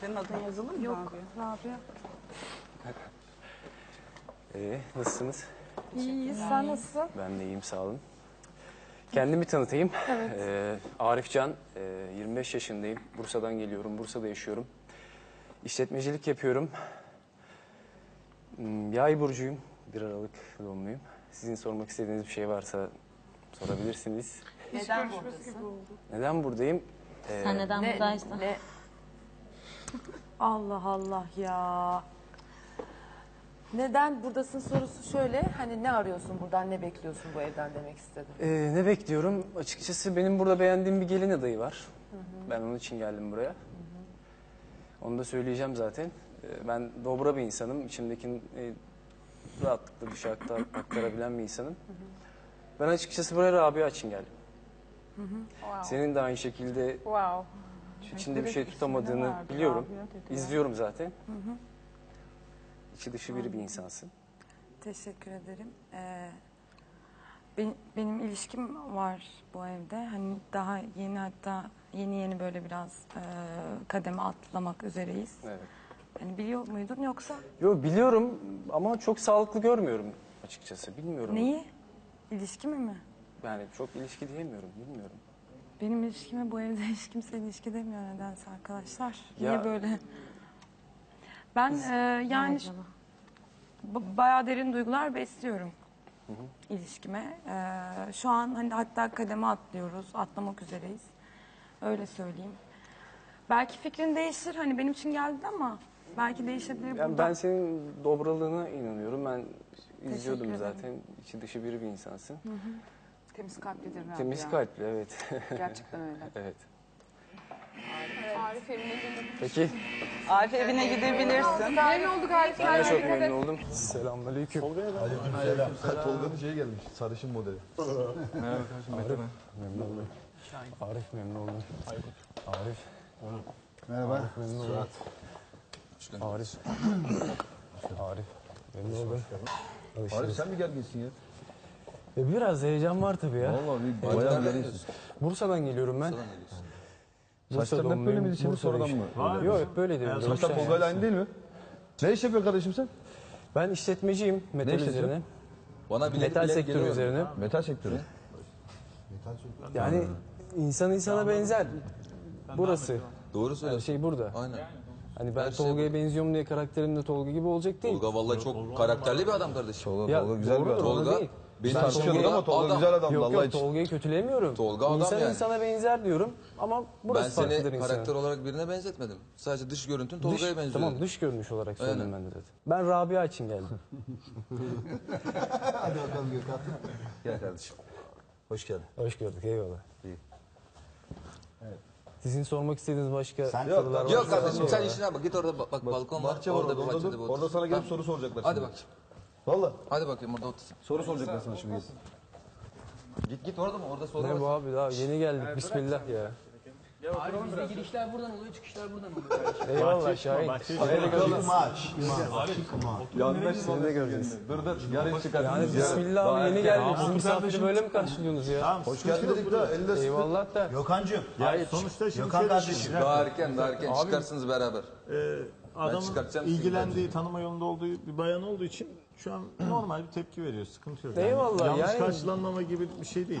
Senin adın yazılı mı? Yok. Rabia. Ee, nasılsınız? İyiyiz. Sen nasılsın? Ben de iyiyim sağ olun. Kendimi tanıtayım. Ee, Arif Can, e, 25 yaşındayım. Bursa'dan geliyorum, Bursa'da yaşıyorum. İşletmecilik yapıyorum. Hmm, Yay burcuyum, 1 Aralık doğumluyum. Sizin sormak istediğiniz bir şey varsa sorabilirsiniz. Neden buradasın? Neden buradayım? Ee, Sen neden Ne, buradaysın? ne, Allah Allah ya. neden buradasın sorusu şöyle. Hani ne arıyorsun buradan, ne bekliyorsun bu evden demek istedim. Ee, ne bekliyorum? Açıkçası benim burada beğendiğim bir gelin adayı var. Ben onun için geldim buraya. Onu da söyleyeceğim zaten. Ee, ben dobra bir insanım. İçimdekini e, rahatlıkla dışa aktar, aktarabilen bir insanım. Ben açıkçası buraya Rabia için geldim. Senin de aynı şekilde Wow. İçinde bir şey tutamadığını biliyorum. İzliyorum zaten. İçi dışı biri bir insansın. Teşekkür ederim. Ee, ben- benim ilişkim var bu evde. Hani daha yeni hatta yeni yeni böyle biraz e, kademe atlamak üzereyiz. Evet. Hani biliyor muydun yoksa Yo biliyorum ama çok sağlıklı görmüyorum açıkçası. Bilmiyorum. neyi? İlişkimi mi? Yani çok ilişki diyemiyorum, bilmiyorum. Benim ilişkime bu evde hiç kimse ilişki demiyor nedense arkadaşlar. Ya- Niye böyle? Ben e, yani b- bayağı derin duygular besliyorum ilişkime. E, şu an hani hatta kademe atlıyoruz, atlamak üzereyiz. Öyle söyleyeyim. Belki fikrin değişir. Hani benim için geldi ama belki değişebilir Yani burada. ben senin dobralığına inanıyorum. Ben izliyordum ederim. zaten. İçi dışı biri bir insansın. Temiz kalplidir Rabia. Temiz kalpli, evet. Gerçekten öyle. evet. Arif evine gidelim. Peki, Arif evine gidebilirsin. Memnun olduk Arif. ben de çok memnun oldum. Selamünaleyküm. Tolga'nın şeyi gelmiş, sarışın modeli. Memnun oldum. Arif memnun oldum. Arif. Merhaba. Memnun oldum. Arif. Arif. Memnun oldum. Arif sen mi gerginsin ya? E, biraz heyecan var tabii ya. Vallahi bir bayağı gerginsin. Bursa'dan geliyorum ben. Saçların hep böyle miydi senin sonradan mı? Yok hep böyleydi. benim. Saçlar Tolga'yla aynı değil mi? Ne iş yapıyorsun kardeşim sen? Ben işletmeciyim metal Ne işletiyorsun? üzerine. Bana bile Metal bile sektörü geliyor. üzerine. Metal sektörü. Yani insan insana benzer. Burası. Doğru Her söylüyorsun. şey burada. Aynen. Hani ben Her şey Tolga'ya benziyorum diye karakterim de Tolga gibi olacak değil. Tolga vallahi çok karakterli bir adam kardeşim. Tolga, Ya, Tolga güzel bir adam. Tolga benim Ben Tartışıyorduk Tolga'ya- ama Tolga adam. güzel adamdı Yok Allah yok için. Tolga'yı kötülemiyorum. Tolga adam İnsan yani. insana benzer diyorum ama Ben burası farklıdır seni insana. karakter olarak birine benzetmedim. Sadece dış görüntün Dış- Tolga'ya benziyor. Tamam dış görünüş olarak söyledim Aynen. ben de zaten. Ben Rabia için geldim. Hadi bakalım Gökhan. Gel kardeşim. Hoş geldin. Hoş gördük eyvallah. Sizin sormak istediğiniz başka Sen sorular varsa Yok kardeşim sen işine bak. Git orada bak, bak balkon var. Bahçe var orada, bir orada, bahçede dur. bir otur. orada sana gelip Tamam. soru soracaklar. Hadi şimdi. bak. Valla. Hadi bakayım orada otur. Soru soracaklar sana şimdi. Git git orada mı? Orada soru Ne bu abi daha yeni geldik bismillah ya. Bizde girişler buradan oluyor, çıkışlar buradan oluyor. Eyvallah Şahin. Yanlış seni de göreceğiz. Dur dur. Yarın çıkar. Yani bismillah abi yeni geldik. Bizim misafiri böyle mi karşılıyorsunuz ya? Hoş geldin dedik de sıkı. Eyvallah da. Gökhan'cığım. Hayır. Sonuçta şimdi Gökhan şöyle kardeşim. Daha erken daha erken çıkarsınız beraber. e, adamın ilgilendiği, tanıma yolunda olduğu bir bayan olduğu için şu an normal bir tepki veriyor. Sıkıntı yok. Eyvallah, Yanlış yani- karşılanmama gibi bir şey değil.